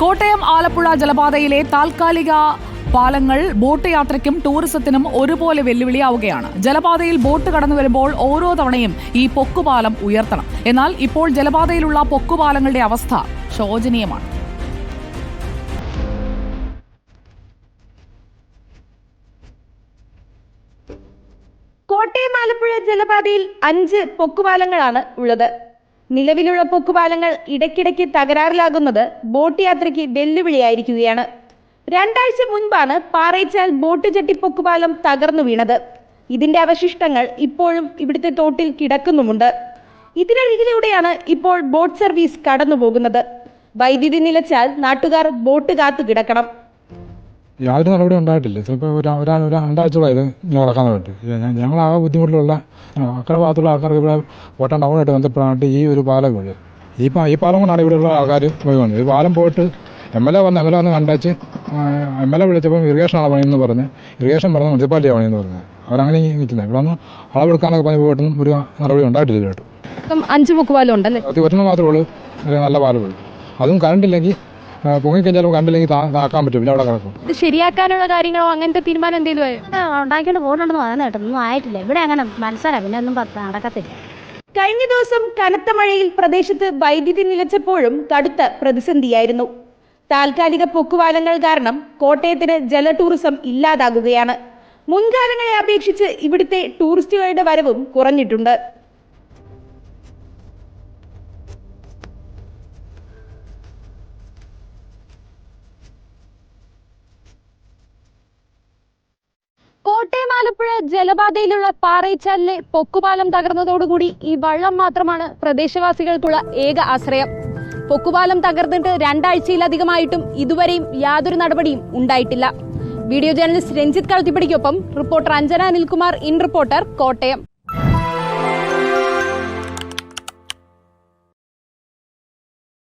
കോട്ടയം ആലപ്പുഴ ജലപാതയിലെ താൽക്കാലിക പാലങ്ങൾ ബോട്ട് യാത്രയ്ക്കും ടൂറിസത്തിനും ഒരുപോലെ വെല്ലുവിളിയാവുകയാണ്. ജലപാതയിൽ ബോട്ട് കടന്നു വരുമ്പോൾ ഓരോ തവണയും ഈ പൊക്കുപാലം ഉയർത്തണം. എന്നാൽ ഇപ്പോൾ ജലപാതയിലുള്ള പൊക്കുപാലങ്ങളുടെ അവസ്ഥ ശോചനീയമാണ്. കോട്ടയം ആലപ്പുഴ ജലപാതയിൽ അഞ്ച് പൊക്കുപാലങ്ങളാണ് ഉള്ളത്. നിലവിലുള്ള പൊക്കുപാലങ്ങൾ ഇടയ്ക്കിടയ്ക്ക് തകരാറിലാകുന്നത് ബോട്ട് യാത്രയ്ക്ക് വെല്ലുവിളിയായിരിക്കുകയാണ്. രണ്ടാഴ്ച മുൻപാണ് പാറയിച്ചാൽ ബോട്ട് ചട്ടി പൊക്കുപാലം തകർന്നു വീണത്. ഇതിന്റെ അവശിഷ്ടങ്ങൾ ഇപ്പോഴും ഇവിടുത്തെ തോട്ടിൽ കിടക്കുന്നുമുണ്ട്. ഇതിനരികിലൂടെയാണ് ഇപ്പോൾ ബോട്ട് സർവീസ് കടന്നുപോകുന്നത്. വൈദ്യുതി നിലച്ചാൽ നാട്ടുകാർ ബോട്ട് കാത്തു കിടക്കണം. യാതൊരു നടപടി ഉണ്ടായിട്ടില്ല. ചിലപ്പോൾ ഒരു ഒരാൾ ഒരു രണ്ടാഴ്ചയോളം ഇത് നടക്കാൻ വേണ്ടി. ഞങ്ങളാകെ ബുദ്ധിമുട്ടിലുള്ള അക്കരെ ഭാഗത്തുള്ള ആൾക്കാർക്ക് ഇവിടെ കോട്ടയം ടൗണായിട്ട് ബന്ധപ്പെടാനായിട്ട് ഈ ഒരു പാലം വഴി. ഈ പാ ഈ പാലം കൊണ്ടാണ് ഇവിടെയുള്ള ആൾക്കാർ പോയി വന്നത്. ഈ പാലം പോയിട്ട് എം എൽ എ വന്ന് എം എൽ എ വന്ന് കണ്ടേച്ച് എം എൽ എ വിളിച്ചപ്പോൾ ഇറിഗേഷനാണ് പണിയെന്ന് പറഞ്ഞ് ഇറിഗേഷൻ പറഞ്ഞ് മുനിസിപ്പാലിറ്റിയാണ് പണിയെന്ന് പറഞ്ഞത് അവരങ്ങനെ നിൽക്കുന്നത് ഇവിടെ ഒന്ന് അളവെടുക്കാനൊക്കെ പറഞ്ഞ് പോയിട്ടും ഒരു നടപടി ഉണ്ടായിട്ടില്ല ഇതുവരെയായിട്ടും. ഇപ്പം അഞ്ച് പൊക്കുപാലം ഉണ്ടല്ലേ? ഒറ്റ ഒരെണ്ണം മാത്രമേ ഉള്ളൂ. നല്ല പാലമുള്ളൂ അതും കറണ്ടില്ലെങ്കിൽ പൊങ്ങിക്കഴിഞ്ഞാൽ കറണ്ടില്ലെങ്കിൽ താ താക്കാൻ പറ്റും പിന്നെ അവിടെ കിടക്കും. ഇത് ശരിയാക്കാനുള്ള കാര്യങ്ങളോ അങ്ങനത്തെ തീരുമാനം എന്തെങ്കിലും ആയോ? ഉണ്ടാക്കിയിട്ട് പോകുന്നുണ്ടെന്ന് പറയുന്നത് കേട്ടോ. ഒന്നും ആയിട്ടില്ല. ഇവിടെ അങ്ങനെ മത്സരം പിന്നെ ഒന്നും നടക്കത്തില്ല. കഴിഞ്ഞ ദിവസം കനത്ത മഴയിൽ പ്രദേശത്ത് വൈദ്യുതി നിലച്ചപ്പോഴും കടുത്ത പ്രതിസന്ധിയായിരുന്നു. താൽക്കാലിക പൊക്കുവാലങ്ങൾ കാരണം കോട്ടയത്തിന് ജല ടൂറിസം ഇല്ലാതാകുകയാണ്. മുൻകാലങ്ങളെ അപേക്ഷിച്ച് ഇവിടുത്തെ ടൂറിസ്റ്റുകളുടെ വരവും കുറഞ്ഞിട്ടുണ്ട്. ആലപ്പുഴ ജലപാതയിലുള്ള പാറയിച്ചാലിലെ പൊക്കുപാലം തകർന്നതോടുകൂടി ഈ വള്ളം മാത്രമാണ് പ്രദേശവാസികൾക്കുള്ള ഏക ആശ്രയം. പൊക്കുപാലം തകർന്നിട്ട് രണ്ടാഴ്ചയിലധികമായിട്ടും ഇതുവരെയും യാതൊരു നടപടിയും ഉണ്ടായിട്ടില്ല. Video journalist Ranjith കളത്തിപ്പടിക്കൊപ്പം reporter Anjana Anilkumar in reporter Kottayam.